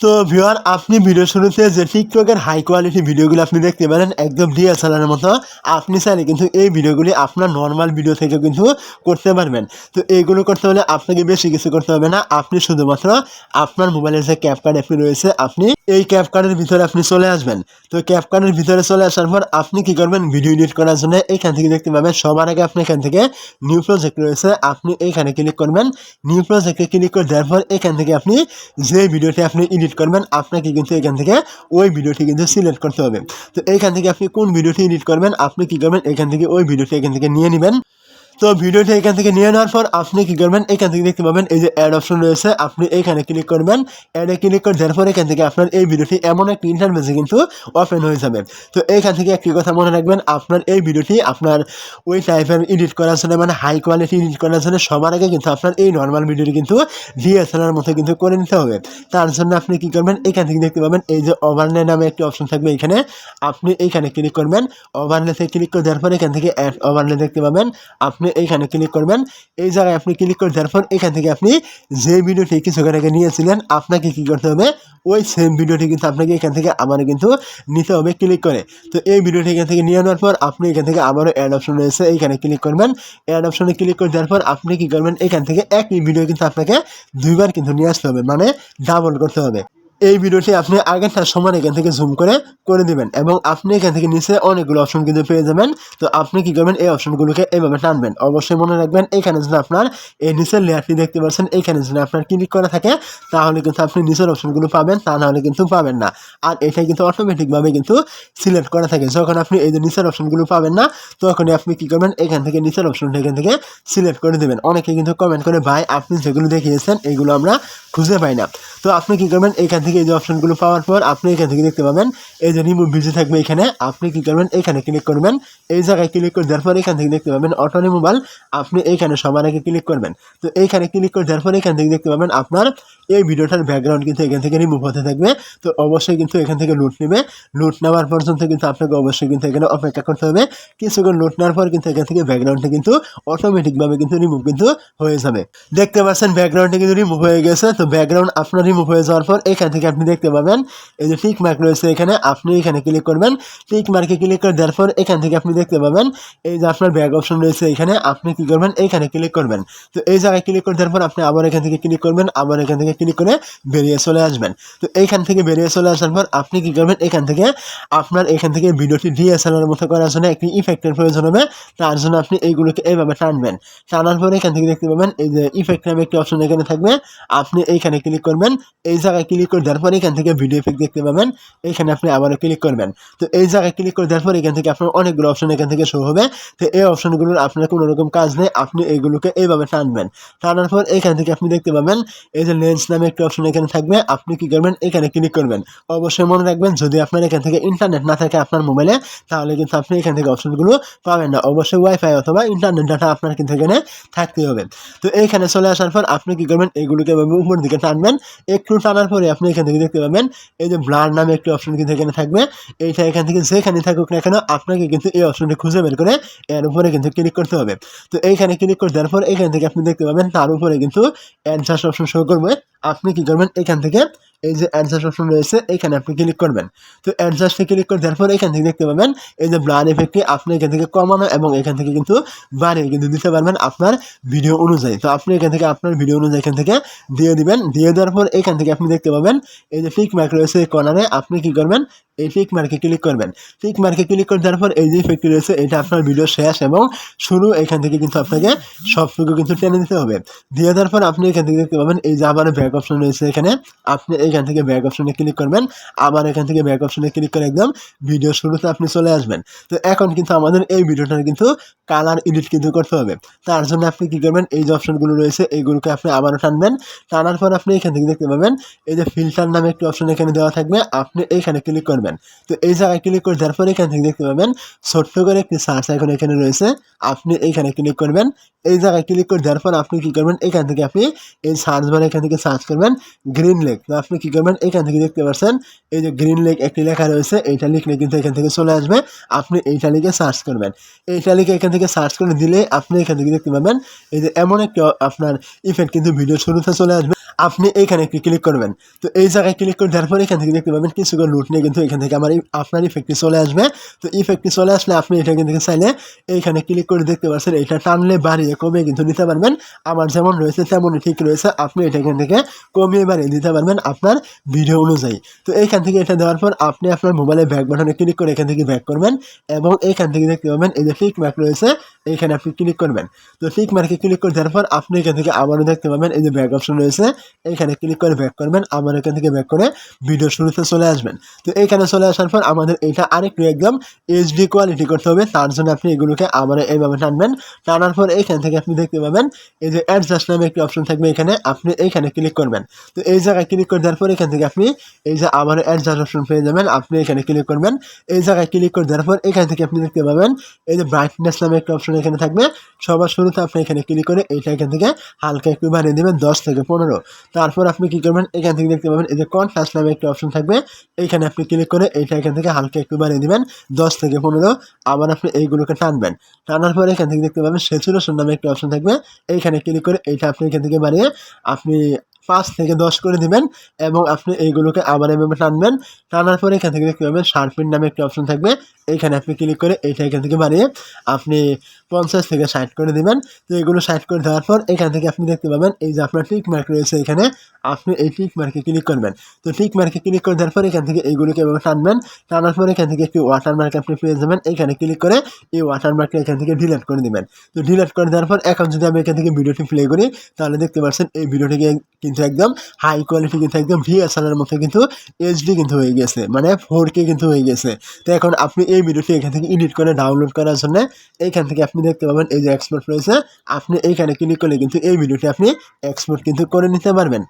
তো ভিউয়ার আপনি ভিডিও শুরুতে যে টিকটকের হাই কোয়ালিটি ভিডিওগুলো আপনি দেখতে পারেন, একদম ডিএসএলআর মতো, আপনি চাইলে কিন্তু এই ভিডিওগুলি আপনার নর্মাল ভিডিও থেকে কিন্তু করতে পারবেন। তো এইগুলো করতে হলে আপনাকে বেশি কিছু করতে হবে না, আপনি শুধুমাত্র আপনার মোবাইলের যে ক্যাপকার্ড অ্যাপটি রয়েছে, আপনি এই ক্যাপকার্ডের ভিতরে আপনি চলে আসবেন। তো ক্যাপকার্ডের ভিতরে চলে আসার পর আপনি কি করবেন? ভিডিও এডিট করার জন্য এখান থেকে দেখতে পাবেন, সবার আগে আপনি এখান থেকে নিউ প্রজেক্ট রয়েছে, আপনি এইখানে ক্লিক করবেন। নিউ প্রজেক্টে ক্লিক করে দেওয়ার পর এখান থেকে আপনি যে ভিডিওটি আপনি এডিট করবেন, আপনাকে কিন্তু এখান থেকে ওই ভিডিওটি কিন্তু সিলেক্ট করতে হবে। তো এখান থেকে আপনি কোন ভিডিওটি এডিট করবেন, আপনি কি করবেন, এখান থেকে ওই ভিডিওটি এখান থেকে নিয়ে নেবেন। তো ভিডিওটি এখান থেকে নিয়ে নেওয়ার পর আপনি কি করবেন? এখান থেকে দেখতে পাবেন এই যে অ্যাড অপশন রয়েছে। আপনি এইখানে ক্লিক করবেন। অ্যাডে ক্লিক করে দেওয়ার পর এখান থেকে আপনার এই ভিডিওটি এমন একটা ইন্টারভেসে কিন্তু ওপেন হয়ে যাবে। তো এখান থেকে একটি কথা মনে রাখবেন, আপনার এই ভিডিওটি আপনার ওই টাইপের এডিট করার জন্য মানে হাই কোয়ালিটি এডিট করার জন্য সবার আগে কিন্তু আপনার এই নর্মাল ভিডিওটি কিন্তু ডিএসএলআর মতো কিন্তু করে নিতে হবে। তার জন্য আপনি কি করবেন? এখান থেকে দেখতে পাবেন এই যে ওভারলে নামে একটি অপশন থাকবে এখানে। আপনি এইখানে ক্লিক করবেন। ওভারলেতে ক্লিক করে দেওয়ার পর এখান থেকে অ্যাড ওভারলে দেখতে পাবেন। আপনি এইখানে ক্লিক করবেন। এই জায়গায় আপনি ক্লিক করে দেওয়ার পর এখান থেকে আপনি যে ভিডিওটি কিছুক্ষণ আগে নিয়েছিলেন, আপনাকে কি করতে হবে? ওই সেম ভিডিওটি কিন্তু আপনাকে এখান থেকে আবারও কিন্তু নিতে হবে ক্লিক করে। তো এই ভিডিওটি এখান থেকে নিয়ে নেওয়ার পর আপনি এখান থেকে আবারও অ্যাড অপশন রয়েছে, এইখানে ক্লিক করবেন। অ্যাড অপশনে ক্লিক করে দেওয়ার পর আপনি কি করবেন? এখান থেকে একই ভিডিও কিন্তু আপনাকে দুইবার কিন্তু নিয়ে আসতে হবে মানে ডাবল করতে হবে। এই ভিডিওটি আপনি আগেরটার সমান এখান থেকে জুম করে করে দিবেন এবং আপনি এখান থেকে নিচে অনেকগুলো অপশন কিন্তু পেয়ে যাবেন। তো আপনি কি করবেন? এই অপশনগুলোকে এইভাবে টানবেন। অবশ্যই মনে রাখবেন, এখানে যদি আপনার এই নিচের লেয়ারটি দেখতে পাচ্ছেন এইখানে যদি আপনার ক্লিক করা থাকে, তাহলে কিন্তু আপনি নিচের অপশনগুলো পাবেন, তা নাহলে কিন্তু পাবেন না। আর এটা কিন্তু অটোমেটিকভাবে কিন্তু সিলেক্ট করা থাকে। যখন আপনি এই যে নিচের অপশনগুলো পাবেন না, তখনই আপনি কি করবেন? এখান থেকে নিচের অপশনটা এখান থেকে সিলেক্ট করে দেবেন। অনেকে কিন্তু কমেন্ট করে, ভাই, আপনি যেগুলো দেখিয়েছেন, এগুলো আমরা খুঁজে পাই না। তো আপনি কি করবেন? এখান থেকে এই যে অপশনগুলো পাওয়ার পর আপনি এখান থেকে দেখতে পাবেন, এই যে রিমুভ ভিডিও থাকবে এখানে, আপনি কি করবেন? এখানে ক্লিক করবেন। এই জায়গায় ক্লিক করে দেওয়ার পর এখান থেকে দেখতে পাবেন অটো রিমুভাল আপনি এইখানে সবার আগে ক্লিক করবেন। তো এইখানে ক্লিক করে দেওয়ার পর এখান থেকে দেখতে পাবেন আপনার এই ভিডিওটার ব্যাকগ্রাউন্ড কিন্তু এখান থেকে রিমুভ হতে থাকবে। তো অবশ্যই কিন্তু এখান থেকে লুট নেবে। লুট নেওয়ার পর্যন্ত কিন্তু আপনাকে অবশ্যই কিন্তু এখানে অপেক্ষা করতে হবে। কিছুক্ষণ লুট নেওয়ার পর কিন্তু এখান থেকে ব্যাকগ্রাউন্ডটা কিন্তু অটোমেটিকভাবে কিন্তু রিমুভ কিন্তু হয়ে যাবে। দেখতে পাচ্ছেন ব্যাকগ্রাউন্ডটা কিন্তু রিমুভ হয়ে গেছে। তো ব্যাকগ্রাউন্ড আপনার রিমুভ হয়ে যাওয়ার পর এখান থেকে আপনি দেখতে পাবেন, এই যে টিক মার্ক রয়েছে এখানে, আপনি এখানে ক্লিক করবেন টিক মার্কে ক্লিক করে দেওয়ার পর এখান থেকে আপনি দেখতে পাবেন, এই যে আপনার ব্যাগ অপশন রয়েছে এখানে, আপনি কি করবেন এইখানে ক্লিক করবেন। তো এই জায়গায় ক্লিক করে দেওয়ার পর আপনি আবার এখান থেকে ক্লিক করবেন, আবার এখান থেকে ক্লিক করে বেরিয়ে চলে আসবেন। তো এইখান থেকে বেরিয়ে চলে আসার পর আপনি কি করবেন, এখান থেকে আপনার এখান থেকে ভিডিওটি ডিএসএলআর মতো করার জন্য একটি ইফেক্টের প্রয়োজন হবে, তার জন্য আপনি এইগুলোকে এইভাবে টানবেন। টানার পরে এখান থেকে দেখতে পাবেন, এই যে ইফেক্ট নামে একটি অপশন এখানে থাকবে, আপনি এইখানে ক্লিক করবেন, এই জায়গায় ক্লিক করে দেওয়ার পর এখান থেকে ভিডিও এফেক্ট দেখতে পাবেন। এইখানে আপনি আবারও ক্লিক করবেন। তো এই জায়গায় ক্লিক করে দেওয়ার এখান থেকে আপনার অনেকগুলো অপশন এখান থেকে শো হবে। তো এই অপশনগুলোর আপনার কোনো রকম কাজ নেই। আপনি এইগুলোকে এইভাবে টানবেন। টানার পর এখান থেকে আপনি দেখতে পাবেন, এই যে লেন্স নামে একটি অপশন এখানে থাকবে। আপনি কি করবেন? এখানে ক্লিক করবেন। অবশ্যই মনে রাখবেন, যদি আপনার এখান থেকে ইন্টারনেট না থাকে আপনার মোবাইলে তাহলে কিন্তু আপনি এখান থেকে অপশনগুলো পাবেন না। অবশ্যই ওয়াইফাই অথবা ইন্টারনেট ডাটা আপনার কিন্তু এখানে থাকতে হবে। তো এইখানে চলে আসার পর আপনি কি করবেন? এভাবে উপর দিকে টানবেন। একটু টানার পরে আপনি এখান থেকে দেখতে পাবেন। এই যে ব্লার নামে একটি অপশন কিন্তু এখানে থাকবে। এইটা এখান থেকে যেখানে থাকুক না কেন, আপনাকে কিন্তু এই অপশনটি খুঁজে বের করে এর উপরে কিন্তু ক্লিক করতে হবে। তো এইখানে ক্লিক করে দেওয়ার পর এখান থেকে আপনি দেখতে পাবেন, তার উপরে কিন্তু অ্যান্সার অপশন শো করবে। আপনি কি করবেন? এখান থেকে এই যে অ্যাডজাস্ট অপশন রয়েছে, এখানে আপনি ক্লিক করবেন। তো অ্যাডজাস্টে ক্লিক করে দেওয়ার পর এখান থেকে দেখতে পাবেন, এই যে ব্লার এফেক্টটি আপনি এখান থেকে কমানো এবং এখান থেকে কিন্তু বাড়িয়ে কিন্তু দিতে পারবেন আপনার ভিডিও অনুযায়ী। তো আপনি এখান থেকে আপনার ভিডিও অনুযায়ী এখান থেকে দিয়ে দিবেন। দিয়ে দেওয়ার পর এখান থেকে আপনি দেখতে পাবেন, এই যে পিক মার্ক রয়েছে এই কর্নারে আপনি কি করবেন, এই পিক মার্কে ক্লিক করবেন। পিক মার্কে ক্লিক করে দেওয়ার পর এই যে ইফেক্টটি রয়েছে, এটা আপনার ভিডিও শেষ এবং শুরু। এখান থেকে কিন্তু আপনাকে সবটুকু কিন্তু টেনে দিতে হবে। দিয়ে দেওয়ার পর আপনি এখান থেকে দেখতে পাবেন, এই যে আবার ব্যাক অপশন রয়েছে এখানে। আপনি এখান থেকে ব্যাক অপশনে ক্লিক করবেন। আবার এখান থেকে ব্যাক অপশনে ক্লিক করে একদম ভিডিও শুরুতে আপনি চলে আসবেন। তো এখন কিন্তু আমাদের এই ভিডিওটার কিন্তু কালার এডিট কিন্তু করতে হবে। তার জন্য আপনি কী করবেন, এই যে অপশনগুলো রয়েছে এইগুলোকে আপনি আবারও টানবেন। টানার পর আপনি এখান থেকে দেখতে পাবেন, এই যে ফিল্টার নামে একটি অপশন এখানে দেওয়া থাকবে, আপনি এইখানে ক্লিক করবেন। তো এই জায়গায় ক্লিক করে দেওয়ার পর এখান থেকে দেখতে পাবেন, ছোট্ট করে একটি সার্চ এখন এখানে রয়েছে, আপনি এইখানে ক্লিক করবেন। এই জায়গায় ক্লিক করে দেওয়ার পর আপনি কী করবেন, এখান থেকে আপনি এই সার্চ বারে এখান থেকে সার্চ করবেন গ্রিন লেক তো আপনি কী করবেন, এখান থেকে দেখতে পাচ্ছেন, এই যে গ্রিন লেক একটি লেখা রয়েছে, এইটা লিখলে কিন্তু এখান থেকে চলে আসবে, আপনি এইটা লিখে সার্চ করবেন। এইটা লিখে এখান থেকে সার্চ করে দিলে আপনি এখান থেকে দেখতে পাবেন, এই যে এমন একটি আপনার ইফেক্ট কিন্তু ভিডিও শুরুতে চলে আসবে। আপনি এইখানে ক্লিক করবেন। তো এই জায়গায় ক্লিক করে দেওয়ার পরে এখান থেকে দেখতে পাবেন কিছু লুট নিয়ে কিন্তু এখান থেকে আমার আপনার ইফেক্টটি চলে আসবে। তো ইফেক্টটি চলে আসলে আপনি এটা কিন্তু চাইলে এইখানে ক্লিক করে দেখতে পাচ্ছেন, এটা টানলে বাড়িয়ে কমিয়ে কিন্তু নিতে পারবেন। আমার যেমন রয়েছে তেমনই ঠিক রয়েছে, আপনি এটা এখান থেকে কমিয়ে বাড়িয়ে দিতে পারবেন আপনার ভিডিও অনুযায়ী। তো এইখান থেকে এটা দেওয়ার পর আপনি আপনার মোবাইলে ব্যাক বাটনে ক্লিক করে এখান থেকে ব্যাক করবেন এবং এইখান থেকে দেখতে পাবেন এই যে টিক মার্ক রয়েছে এইখানে আপনি ক্লিক করবেন। তো টিক মার্কে ক্লিক করে দেওয়ার পর আপনি এখান থেকে আবারও দেখতে পাবেন, এই যে ব্যাক অপশন রয়েছে এইখানে ক্লিক করে ব্যাক করবেন আবার এখান থেকে ব্যাক করে ভিডিও শুরুতে চলে আসবেন। তো এইখানে চলে আসার পর আমাদের এটা আরেকটু একদম এইচডি কোয়ালিটি করতে হবে, তার জন্য আপনি এগুলোকে আবার এইভাবে টানবেন। টানার পর এইখান থেকে আপনি দেখতে পাবেন, এই যে অ্যাডজাস্ট নামে একটি অপশন থাকবে এখানে, আপনি এইখানে ক্লিক করবেন। তো এই জায়গায় ক্লিক করে দেওয়ার পর এখান থেকে আপনি এই যে আবার অ্যাডজাস্ট অপশন পেয়ে যাবেন, আপনি এখানে ক্লিক করবেন। এই জায়গায় ক্লিক করে দেওয়ার পর এখান থেকে আপনি দেখতে পাবেন, এই যে ব্রাইটনেস নামে একটা অপশন এখানে থাকবে। সবার শুরুতে আপনি এখানে ক্লিক করে এইটা এখান থেকে হালকা একটু বানিয়ে দেবেন, দশ থেকে পনেরো। তারপর আপনি কি করবেন? এখান থেকে দেখতে পাবেন এই যে কনফাস্ট নামে একটা অপশন থাকবে। এইখানে আপনি ক্লিক করে এইটা এখান থেকে হালকা একটু বানিয়ে দিবেন, দশ থেকে পনেরো। আবার আপনি এইগুলোকে টানবেন। টানার পরে এখান থেকে দেখতে পাবেন সেচুরেশন নামে একটা অপশন থাকবে। এইখানে ক্লিক করে এইটা আপনি এখান থেকে বানিয়ে আপনি পাঁচ থেকে দশ করে দিবেন এবং আপনি এইগুলোকে আবার এভাবে টানবেন। টানার পরে এখান থেকে দেখতে পাবেন শার্পিন নামে একটি অপশন থাকবে। এইখানে আপনি ক্লিক করে এইটা এখান থেকে বানিয়ে আপনি পঞ্চাশ থেকে ষাট করে দিবেন। তো এগুলো ষাট করে দেওয়ার পর এখান থেকে আপনি দেখতে পাবেন এই যে আপনার টিক মার্ক রয়েছে এখানে, আপনি এই টিক মার্কে ক্লিক করবেন। তো টিক মার্কে ক্লিক করে দেওয়ার পর এখান থেকে এইগুলোকে এভাবে টানবেন। টানার পর এখান থেকে একটি ওয়াটার মার্ক আপনি পেয়ে যাবেন। এখানে ক্লিক করে এই ওয়াটার মার্কটা এখান থেকে ডিলিট করে দিবেন। তো ডিলিট করে দেওয়ার পর এখন যদি আমি এখান থেকে ভিডিওটি প্লে করি, তাহলে দেখতে পাচ্ছেন এই ভিডিওটিকে কিন্তু একদম হাই কোয়ালিটি কিন্তু একদম ভিএসএলের মতো কিন্তু এইচডি কিন্তু হয়ে গেছে মানে ফোর কে কিন্তু হয়ে গেছে। তো এখন আপনি এই ভিডিওটি এখান থেকে এডিট করে ডাউনলোড করার জন্য এইখান থেকে আপনি দেখতে পাবেন এই যে এক্সপোর্ট রয়েছে, আপনি এইখানে ক্লিক করলে কিন্তু এই ভিডিওটি আপনি এক্সপোর্ট কিন্তু করে নিতে পারবেন।